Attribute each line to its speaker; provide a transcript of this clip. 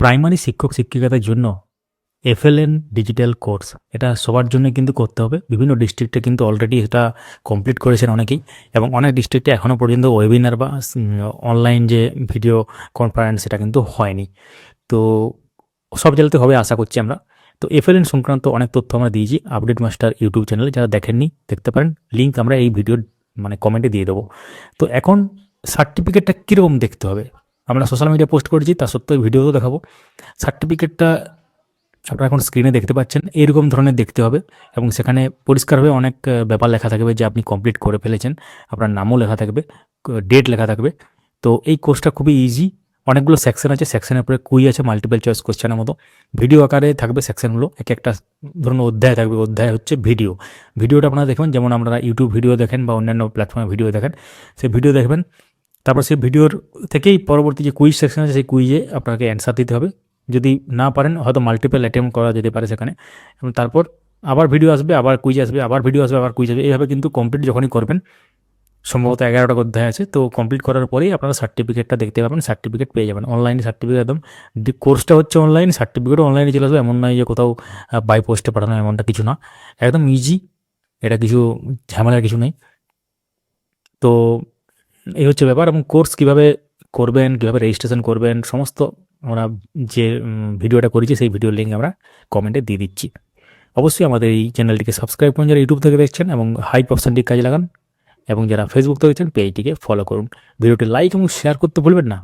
Speaker 1: Primary শিক্ষক শিক্ষিকাদের জন্য এফএলএন ডিজিটাল কোর্স, এটা সবার জন্য কিন্তু করতে হবে। বিভিন্ন ডিস্ট্রিক্টে কিন্তু অলরেডি এটা কমপ্লিট করেছেন অনেকেই এবং অনেক ডিস্ট্রিক্টে এখনও পর্যন্ত ওয়েবিনার বা অনলাইন যে ভিডিও কনফারেন্স সেটা কিন্তু হয়নি। তো সব জেলাতে হবে আশা করছি আমরা। তো এফএলএন সংক্রান্ত অনেক তথ্য আমরা দিয়েছি আপডেট মাস্টার ইউটিউব চ্যানেলে যারা দেখেননি দেখতে পারেন। লিঙ্ক আমরা এই ভিডিওর মানে কমেন্টে দিয়ে দেবো। তো এখন সার্টিফিকেটটা কীরকম দেখতে হবে? আমরা সোশ্যাল মিডিয়া পোস্ট করেছি, তা সত্ত্বেও ভিডিওও দেখাবো। সার্টিফিকেটটা আপনারা এখন স্ক্রিনে দেখতে পাচ্ছেন, এরকম ধরনের দেখতে হবে এবং সেখানে পরিষ্কারভাবে অনেক ব্যাপার লেখা থাকবে যে আপনি কমপ্লিট করে ফেলেছেন, আপনার নামও লেখা থাকবে ডেট লেখা থাকবে। তো এই কোর্সটা খুবই ইজি অনেকগুলো সেকশন আছে সেকশনের পরে কুই আছে মাল্টিপল চয়েস কোশ্চেনের মতো। ভিডিও আকারে থাকবে সেকশনগুলো এক একটা ধরুন অধ্যায় থাকবে, অধ্যায় হচ্ছে ভিডিও ভিডিওটা আপনারা দেখবেন, যেমন আপনারা ইউটিউব ভিডিও দেখেন বা অন্যান্য প্ল্যাটফর্মে ভিডিও দেখেন, সেই ভিডিও দেখবেন। তারপর সেই ভিডিওর থেকেই পরবর্তী যে কুইজ সেকশন আছে, সেই কুইজে আপনাকে অ্যান্সার দিতে হবে। যদি না পারেন, হয়তো মাল্টিপল অ্যাটেম্প করা যেতে পারে সেখানে। এবং তারপর আবার ভিডিও আসবে, আবার কুইজ আসবে, আবার ভিডিও আসবে, আবার কুইজ আসবে। এইভাবে কিন্তু কমপ্লিট যখনই করবেন, সম্ভবত এগারোটা অধ্যায় আছে, তো কমপ্লিট করার পরেই আপনারা সার্টিফিকেটটা দেখতে পাবেন সার্টিফিকেট পেয়ে যাবেন। অনলাইনে সার্টিফিকেট একদম। কোর্সটা হচ্ছে অনলাইন সার্টিফিকেটও অনলাইনে চলে আসবে। এমন নয় যে কোথাও বাই পোস্টে পাঠানো, এমনটা কিছু না। একদম ইজি এটা কিছু ঝামেলার কিছু নেই। তো এই হচ্ছে ব্যাপার এবং কোর্স কীভাবে করবেন, কীভাবে রেজিস্ট্রেশন করবেন, সমস্ত আমরা যে ভিডিওটা করেছি সেই ভিডিওর লিঙ্ক আমরা কমেন্টে দিয়ে দিচ্ছি। অবশ্যই আমাদের এই চ্যানেলটিকে সাবস্ক্রাইব করুন, যারা ইউটিউব থেকে দেখছেন এবং হাইপ অপশানটি কাজে লাগান এবং যারা ফেসবুক থেকে দেখছেন পেজটিকে ফলো করুন। ভিডিওটি লাইক এবং শেয়ার করতে ভুলবেন না।